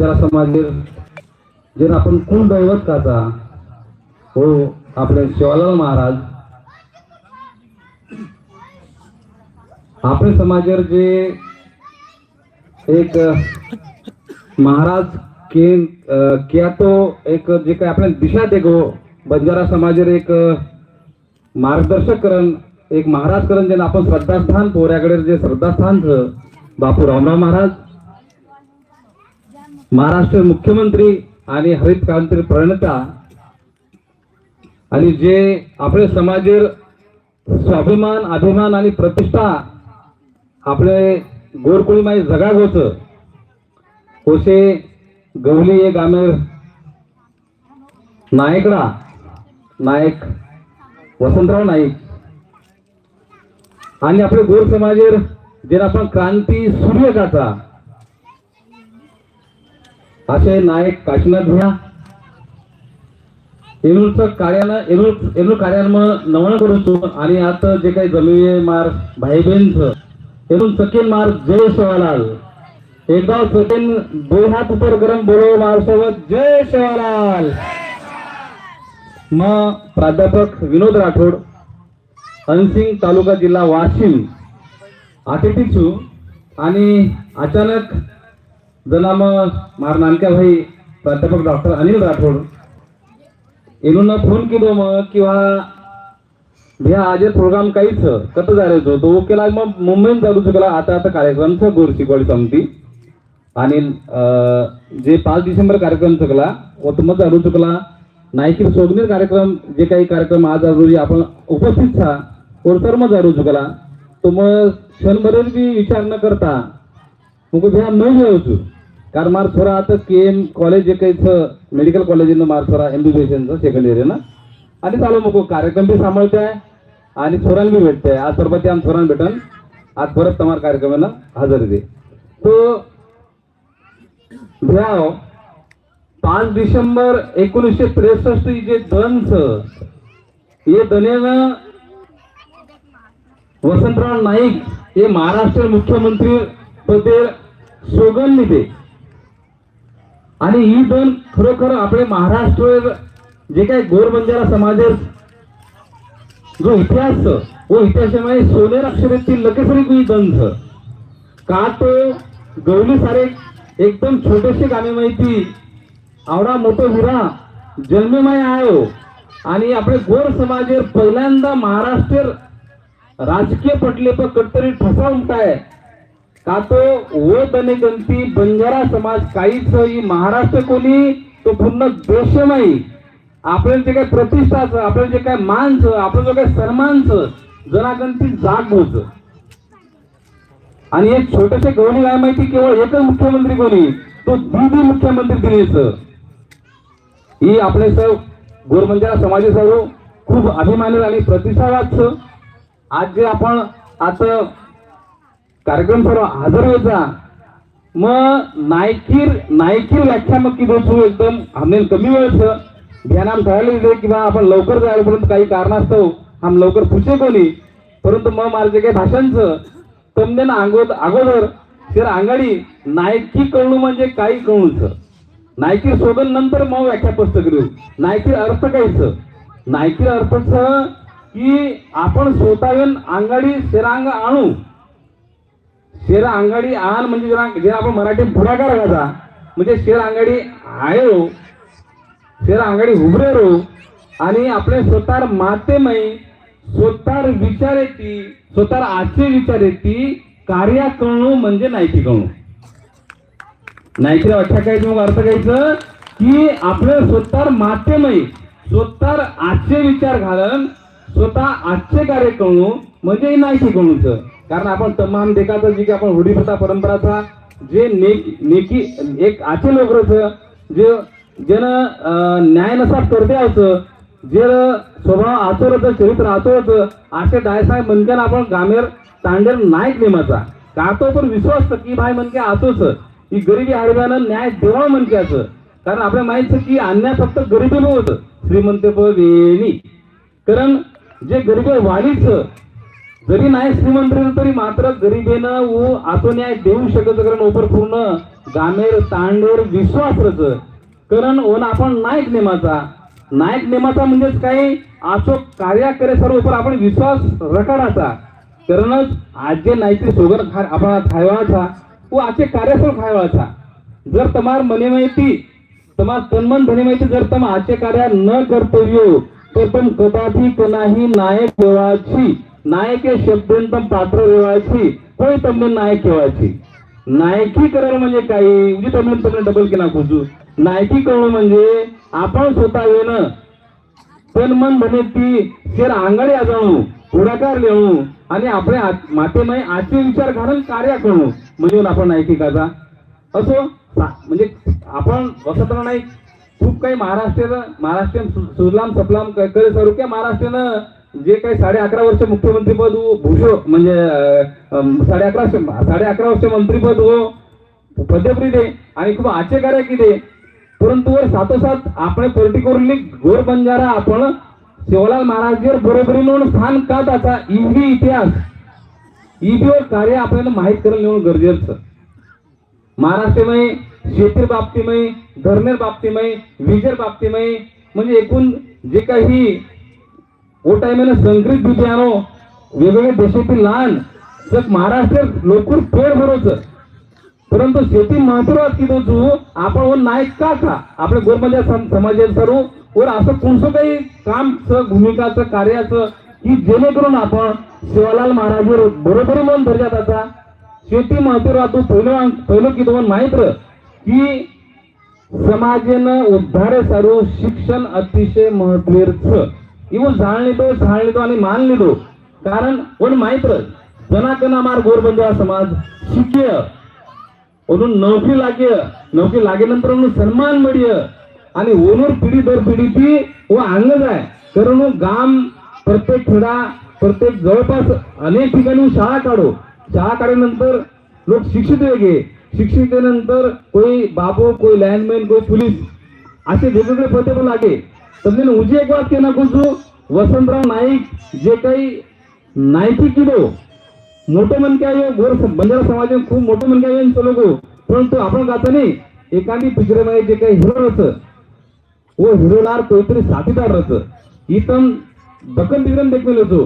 बंजारा समाजेर जे आपण कोण दैवत काचा हो आपले शिवालाल महाराज. आपले समाजेर जे एक महाराज के क्या तो एक जे काही आपल्याला दिशा देगो हो, बंजारा समाजेर एक मार्गदर्शक करण एक महाराज करण जे आपण श्रद्धास्थान पोऱ्याकडे जे श्रद्धास्थान बापू रामराव महाराज. महाराष्ट्र मुख्यमंत्री आणि हरित क्रांती प्रणेता आणि जे आपले समाजेर स्वाभिमान अभिमान आणि प्रतिष्ठा आपले गोरकुळीमाई जगाग होत होसे गवली एक आमेर नायकडा नायक वसंतराव नाईक आणि आपले गोर समाजेर जे आपण क्रांती सूर्यकाचा असे नायक काशीनाथ भुया. एनुळचं कार्यानं एरूळ एरूळ कार्यानं नवण करूचो आणि आता जे काही जमिनी मार भाई बहीणचं एनुळ सकेन मार जय शिवालाल. एकदा सकेन दोन हात उपर गरम बोलो मार सोबत जय शिवालाल. मग प्राध्यापक विनोद राठोड अनसिंग तालुका जिल्हा वाशिम. अतिथीचू आणि अचानक जनाम मार नानक्या भाई प्राध्यापक डॉक्टर अनिल राठोड. येणून फोन केलो मग किंवा ह्या आज प्रोग्राम काहीच कसं जायचं तो केला मग मुंबईत चालू चुकला आता आता कार्यक्रमचा गोर शिकवली समिती आणि अं, जे पाच डिसेंबर कार्यक्रम चुकला व मग चालू चुकला नायकी सोगनीर कार्यक्रम जे काही कार्यक्रम आज रोजी आपण उपस्थित छा और मग चालू चुकला तो मग क्षणभर बी विचार न करता मग भैया न घेऊ कारण मार थोडा आता के एम कॉलेज जे काही मेडिकल कॉलेज मार थोडा एमबीबीएसचा सेकंड इयर आहे ना. आणि चालू मग कार्यक्रम बी सांभाळताय आणि थोरान बी भेटते आज सरपती आम थोरान भेटन. आज परत तुम्हाला कार्यक्रमाला हजर दे तो. घ्याव पाच डिसेंबर एकोणीसशे त्रेसष्ट जे दंच हे दनेनं वसंतराव नाईक हे महाराष्ट्र मुख्यमंत्री पदे सोगन निधे आणि ही दोन खरोखर आपले महाराष्ट्र जे काही गोर बंजारा समाज जो इतिहास वो इतिहासामध्ये सोनेर अक्षरेतील लकेसरी कुई दंध का तो गवली सारे एकदम छोटेसे गाणे माहिती आवडा मोठो हिरा जन्ममय आयो. आणि आपले गोर समाज पहिल्यांदा महाराष्ट्र राजकीय पटले पण कटतरी ठसा उमटाय का तो ओ दने बंजारा समाज काहीच ही महाराष्ट्र कोणी तो पूर्ण देशमय आपल्याला जे काय प्रतिष्ठाचं आपल्याला जे काय मानचं आपलं जो काही सन्मानचं जनागंती जाग होत आणि एक छोटेसे गवणी काय माहिती केवळ एकच मुख्यमंत्री कोणी? तो दिदी मुख्यमंत्री दिनेच ही आपले सर्व गोरबंजारा समाजी सर्व खूप अभिमानी आणि प्रतिष्ठावाच आज जे आपण आता कार्यक्रम सर्व हजर व्हायचा मग नायकीर नायकीर व्याख्या मग किती सुरू एकदम आम्ही कमी वेळच ध्यानाम ठरायला दिले बा आपण लवकर जायला परंतु काही कारणास्तव आम लवकर पुढचे कोणी. परंतु मग मला जे काही भाषांचं तमने ना अगोदर अगोदर तर आंगाडी नायकी कळणू म्हणजे काही कळूच नायकीर शोधन नंतर मग व्याख्या पुस्तक करू. नायकी अर्थ कायच नायकी अर्थच की आपण स्वतःहून अंगाडी शेरांग आणू. शेर अंगाडी आण म्हणजे जरा जे आपण मराठी पुढाकार घाचा म्हणजे शेर अंगाडी रो हो. शेर अंगाडी उभरे रो आणि आपले स्वतः मातेमयी स्वतः विचार येते स्वतः आजचे विचार येते कार्या कळणं म्हणजे नायकी कळणं. नायकी व्याख्या काय मग अर्थ कायचं की आपलं स्वतः मातेमयी स्वतः आजचे विचार घालन स्वतः आजचे कार्य कळणं म्हणजे नायकी कळूच कारण आपण तमाम देखाचं जी की आपण होडी प्रथा परंपराचा जे नेक नेकी एक आचे लोक जे जन न्याय नसा करते असं जे स्वभाव आचरत चरित्र आचरत असे डायसाहेब म्हणजे आपण गामेर तांडेल नाईक नेमाचा. का तो पण विश्वास की भाई म्हणके आतोच की गरिबी हरव्यानं न्याय देवा म्हणके असं. कारण आपल्या माहीत की अन्याय फक्त गरिबी होत. श्रीमंत वेणी कारण जे गरिबी वाढीच जरी नाही श्रीमंत तरी मात्र गरिबेनं ओ आतो न्याय देऊ शकत कारण ओपर पूर्ण गामेर तांडेर विश्वासरच कारण ओन आपण नायक नेमाचा. नायक नेमाचा म्हणजेच काय? असो कार्य करे सर्व ओपर आपण विश्वास रकाडाचा कारणच आज जे नायकी सोगर खा आपण खायवाचा व आजचे कार्य सर्व खायवाचा. जर तमार मने माहिती तमार तन्मन धने माहिती जर तम आजचे कार्य न करतो तर पण कदाची कोणाही नायक देवाची नायके हे शब्द पात्र ठेवायची कोणी तमने नायक ठेवायची. नायकी करायला म्हणजे काही म्हणजे तमने तमने डबल केला खुजू नायकी करण म्हणजे आपण स्वतः येणं. पण मन म्हणे ती शेर आंगळे आजावू पुढाकार घेऊ आणि आपल्या माते नाही आजचे विचार घालून कार्य करू. म्हणजे आपण नायकी काजा असो म्हणजे आपण वसत नाही. खूप काही महाराष्ट्र महाराष्ट्रीयन सुजलाम सपलाम करे सर्व काय जे काही साडे अकरा वर्ष मुख्यमंत्रीपद हो भूषो म्हणजे साडे अकरा साडे अकरा वर्ष मंत्रीपद हो पदप्री दे आणि खूप आचे कार्य की दे. परंतु वर साथोसाथ आपण पर्टिक्युलरली गोर बंजारा आपण शिवलाल महाराजवर बरोबरी म्हणून स्थान का त्याचा इव्ही इतिहास. इव्हीवर कार्य आपल्याला माहीत करून घेऊन गरजेचं. महाराष्ट्रमय शेती बाबतीमय धर्मेर बाबतीमय विजेर बाबतीमय म्हणजे एकूण जे काही ओ टायमानं संकरित बिबियानो वेगवेगळ्या देशातील लहान जग महाराष्ट्र लोकूर पेड भरोच. परंतु शेती महत्वात की जो आपण वर नायक का का आपल्या गोरमध्ये समाजात सर्व वर असं कोणतं काही कामचं भूमिकाचं कार्याचं की जेणेकरून आपण शिवालाल महाराज बरोबरी म्हणून दर्जात आता शेती महत्वातू पहिलं पहिलं की तुम्हाला माहीत की समाजेनं उद्धार सारू शिक्षण अतिशय महत्वाचं. इवो झाळ लिहितो झाळ लिहितो आणि मान लिहितो कारण पण माहीत र जनाकना मार गोरबंजा समाज शिक्य म्हणून नोकरी लागे नोकरी लागेनंतर म्हणून सन्मान मिळय आणि ओनूर पिढी दर पिढी ती व अंगज आहे कारण गाम प्रत्येक खेडा प्रत्येक जवळपास अनेक ठिकाणी शाळा काढो शाळा काढल्यानंतर लोक शिक्षित वेगळे शिक्षितेनंतर कोई बाबू कोई लँडमॅन कोई पोलीस असे वेगवेगळे पदे पण लागे तर मी उजी एक वाक्य के ना कुछ वसंतराव नाईक जे काही नाईकी किलो मोठं मन काय गोर बंजारा समाज खूप मोठं मन येऊन येईल लोक परंतु आपण गाताने एखादी पिक्चरमध्ये जे काही हिरो रचं वो हिरोलार कोणतरी साथीदार रस इथं दखन तिकडे देखील होतो.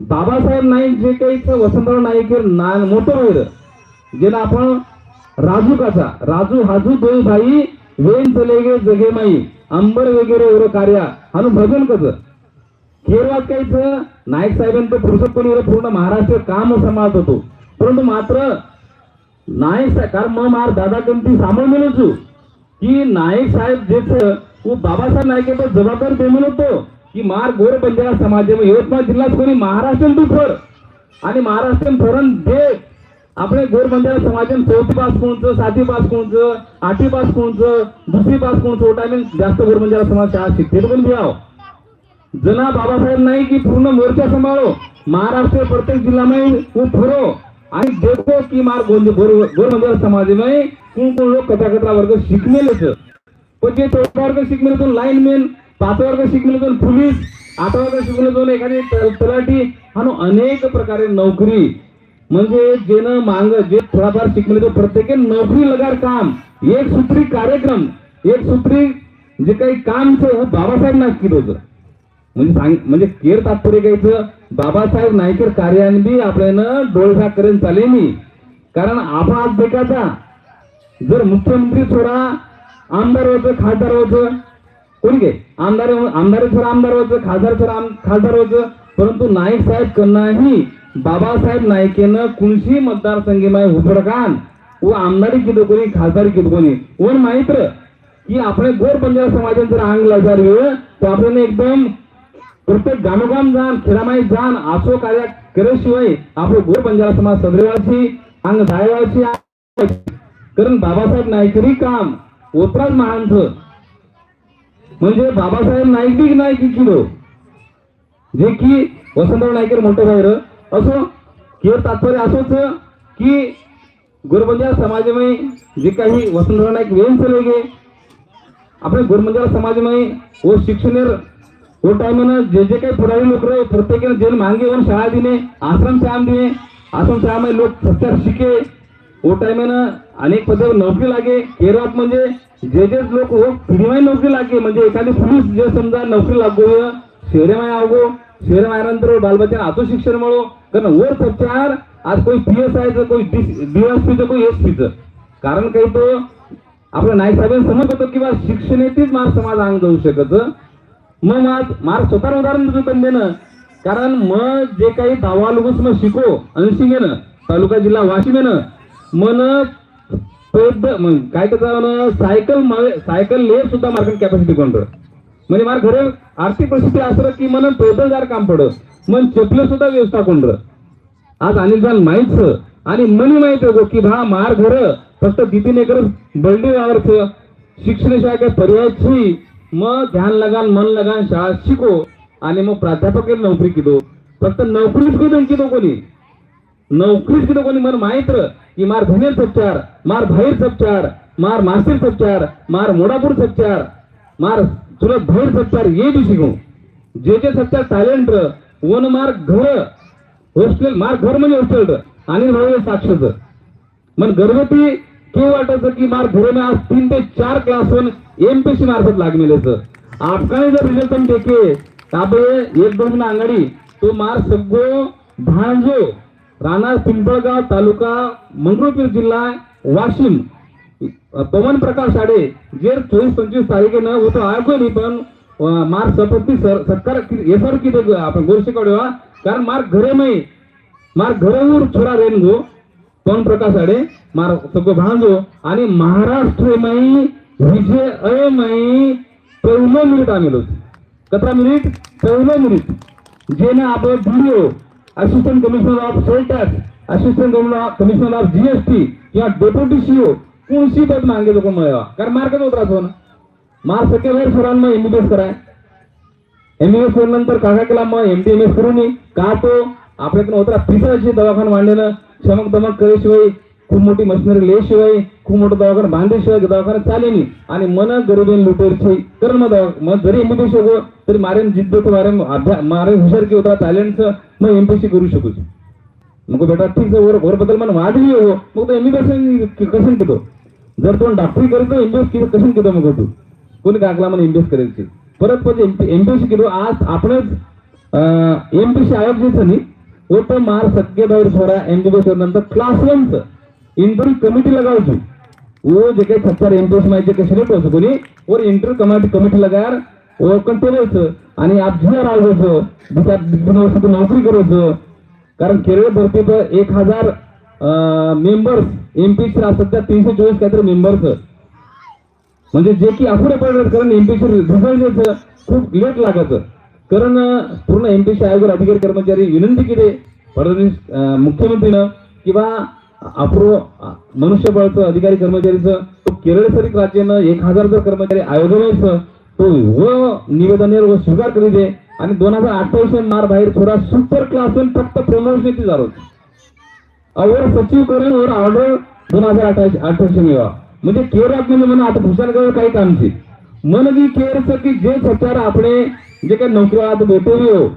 बाबासाहेब नाईक जे काही वसंतराव नाईक ना मोठं वैर ज्याला आपण राजू काचा राजू हाजू दोन भाई वेन चले गे जगे माई. अंबर वगैरे एवढं कार्य आणि भजन कसं खेळवात काहीच नाईक साहेबांचं पुरुषोत्तम पूर्ण महाराष्ट्र काम समाज होतो. परंतु मात्र नाईक साहेब कारण मग मार दादा कंती सामोर मिळू की नाईक साहेब जे तू बाबासाहेब नाईक पण जबाबदार ते होतो की मार गोर बंजारा समाज यवतमाळ जिल्ह्यात कोणी महाराष्ट्र तू फर आणि महाराष्ट्र फरण दे. આપણે ગોર મંદિર સમાજન चौथी पास कोणचं सातवी पास कोणचं आठवी पास कोणचं दुसरी पास कोणचं टायमिंग जास्त गोर मंदिर समाज शाळा शिकते. पण घ्याव हो. जना बाबासाहेब नाही की पूर्ण मोर्चा सांभाळो. महाराष्ट्र प्रत्येक जिल्ह्यामध्ये फरो आणि देखो की मार गोंद गोर समाधी नाही कोण कोण लोक कथा कथा वर्ग शिकलेले पण जे चौथा वर्ग शिकले तो लाईनमॅन पाच वर्ग शिकले तो पोलीस आठ वर्ग शिकले तो एखादी तलाठी आणि अनेक प्रकारे नोकरी. म्हणजे जेनं मांग जे थोडाफार शिकले तो प्रत्येक नोकरी लगार काम एक सूत्री कार्यक्रम एक सूत्री जे काही काम हो बाबासाहेब नाईक होतं म्हणजे सांग म्हणजे केर तात्पर्य घ्यायचं बाबासाहेब नाईकर कार्याने बी आपल्यानं डोळसा करेन चाले मी. कारण आपण आज बेकाचा जर मुख्यमंत्री थोडा आमदार होतं खासदार होतं कोणी काय आमदार आमदार छोरा आमदार व्हायचं खासदार छोरा आम- खासदार होतं परंतु नाईक साहेब कन्नाही बाबासाहेब नाईकेनं कुणशी मतदारसंघीमध्ये हुबडकान व आमदारी किती कोणी खासदारी किती कोणी. वर माहीत की आपण गोर पंजाब समाजात जर अंग लाजार वेळ तर आपण एकदम प्रत्येक गामोगाम जाण खेडामाई जाण असो कार्य केल्याशिवाय आपलं गोर पंजाब समाज सदरेवाची अंग धायवाची कारण बाबासाहेब नाईकरी काम ओत्राज महानच म्हणजे बाबासाहेब नाईक बी नाईक किलो? जे की वसंतराव नाईकर म्हणतो बाहेर असो किंवा तात्पर्य असोच की गोरबंजारा समाजमय जे काही वसंतराव नाईक वेन चले गे आपल्या गोरबंजारा समाजमय व शिक्षणेर वो टायमानं जे जे काही पुढारी लोक रहे प्रत्येकानं जेल मागे येऊन शाळा दिने आश्रम शाळा दिने आश्रम शाळामध्ये लोक सत्यार शिके वो टायमानं अनेक पदे नोकरी लागे. केरळात म्हणजे जे जे लोक हो नोकरी लागे म्हणजे एखादी पोलीस जे समजा नोकरी लागो शहरेमाय आवगो शहर मायानंतर बालबच्चन आतो शिक्षण મળો कारण वर प्रचार आज कोई पी एस तर कोई डीएसपी तर कोई एसपीचं कारण काही तो आपल्या नाईक साहेबांनी समजत होतो किंवा शिक्षणेतीच मार समाज अंग जाऊ शकत. मग आज मार स्वतः उदाहरण तुझं पण देणं. कारण मग जे काही दावा लोकच मग शिको अंशी घेणं. तालुका जिल्हा वाशिमेनं मन काय त्याचं सायकल सायकल ले सुद्धा मार्केट कॅपॅसिटी कोणतं म्हणजे मार घर आर्थिक परिस्थिती असं की मन टोटलदार काम पडत. मन चपलं सुद्धा व्यवस्था कोण आज अनिल जाल माहीत आणि मनी माहीत होतो की भा मार घर फक्त दिदीने करत बल्डी वावरच शिक्षणाशिवाय काही पर्याय मग ध्यान लगान मन लगान शाळा शिको. आणि मग प्राध्यापक नोकरी किदो. फक्त नोकरीच किदो किदो कोणी? नोकरीच किदो कोणी? मन माहीत की मार धनेर सपचार मार भाईर सपचार मार मासेर सपचार मार मोडापूर सपचार. मार तुला घर सपचार ये बी शिकू जे जे सपचार टॅलेंट वन मार्क घर हॉस्टेल मार्क घर म्हणजे हॉस्टेल आणि साक्षर साक्षच मग गर्भवती केव्हा वाटायचं की मार्क घर में आज तीन ते चार क्लास वन एमपीसी मार्फत लागमेलेच आपकाने जर रिझल्ट पण देखे ताबे एक दोन अंगडी तो मार सगळो भांजो. राणा पिंपळगाव तालुका मंगरुळपीर जिल्हा वाशिम. पवन प्रकाश साडे जे चोवीस पंचवीस तारखेनं होतं आयोगो नाही पण मार्क मार सपत्ती सर सत्कार एसर किती आपण गोष्टी वा कारण मार्क घरे मै मार घरवर छोरा रेनगो पवन प्रकाश आडे मार सगळं भांजो आणि महाराष्ट्रमय विजय अयमय पहिलं मिनिट आम्ही लोक. कतरा मिनिट पहिलं मिनिट. जेने आपण video assistant commissioner of sale tax assistant commissioner of GST किंवा डेप्युटी सीओ कोणशी पद मागे लोक मिळवा कारण मार्क होत राहतो ना मार सके वेळ सरांना एमबीबीएस कराय. एमबीबीएस केल्यानंतर काका काय केला मग एमडीएमएस करून का तो? आपल्याकडे होता पिसाची दवाखाना मांडलेलं. चमक दमक करेशिवाय खूप मोठी मशिनरी लिहिशिवाय खूप मोठं दवाखाना बांधल्याशिवाय दवाखाना नाही आणि मन गरिबीन लुटेरची कारण मग दवा मग जरी एमबीबीएस होतो तरी मारेन जिद्द तो मारे अभ्यास मारे हुशार की होता टॅलेंटचं मग एमपीसी करू शकू मग बेटा ठीक आहे वर वर बद्दल वाढली हो. मग तो एमबीबीएस कसं घेतो जर तो डॉक्टरी करतो एमबीएस कसं कितो मग तू? कोणी कागला मला एमबीएस करायची परत पण एमपीएससी केलो आज आपणच एमपीसी आयोग जे नाही वो तो मार सगळे बाहेर छोरा एमबीबीएस नंतर क्लास वनच इंटरव्यू कमिटी लगावची. वो जे काही सत्तर एमपीएस माहिती के सिलेक्ट होतो कोणी? वर इंटरव्यू कमिटी कमिटी लगार वो कंटिन्यूच आणि आप जुनियर आवडतो दुसऱ्या नोकरी करायचं. कारण केरळ भरती तर एक हजार मेंबर्स एमपीसी सध्या तीनशे चोवीस काहीतरी मेंबर्स म्हणजे जे की अपुरे पडतात कारण एमपीचे रिझल्ट खूप लेट लागत कारण पूर्ण एमपीसी आयोगावर अधिकारी कर्मचारी विनंती केली फडणवीस मुख्यमंत्रीनं किंवा अपूर्व मनुष्यबळचं अधिकारी कर्मचारीचं तो केरळ सरिक राज्यानं एक हजार जर कर्मचारी आयोगावर तो व निवेदनेर व स्वीकार करीत आणि दोन हजार अठ्ठावीस मार बाहेर थोडा सुपर क्लास फक्त प्रमोशन जाणार होती. अवर सचिव करून वर ऑर्डर दोन हजार अठराशे अठराशे मिळवा. म्हणजे केअर ऍप म्हणजे म्हणून आता भूषणगाव काही कामची मन की केअर सर की जे सचार आपले जे काही नोकरी आता भेटू येऊ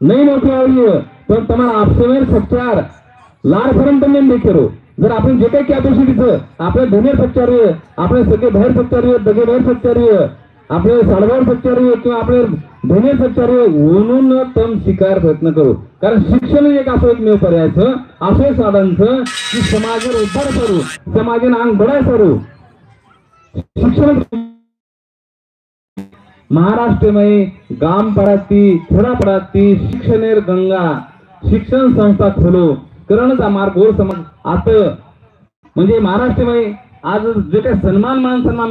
नाही हो. नोकरी आवडी पण तुम्हाला आपसेवर सचार लार फरम पण नाही करू. जर आपण जे काही कॅपॅसिटीचं आपल्या धने सत्यार्य आपले सगळे बाहेर सत्यार्य दगे बाहेर सत्यार्य आपले साडगाव सच्चारी किंवा आपले धनेर सच्चारी म्हणून तम शिकार प्रयत्न करू. कारण शिक्षण एक असं एकमेव पर्यायचं असं साधनचं की समाजावर उद्धार करू समाजाने अंग बढाय करू. शिक्षण महाराष्ट्रमय गाम पडाती खेडा पडाती शिक्षणेर गंगा. शिक्षण संस्था खोलो करणचा मार्ग हो समाज. आता म्हणजे महाराष्ट्रमय आज जे काही सन्मान मान सन्मान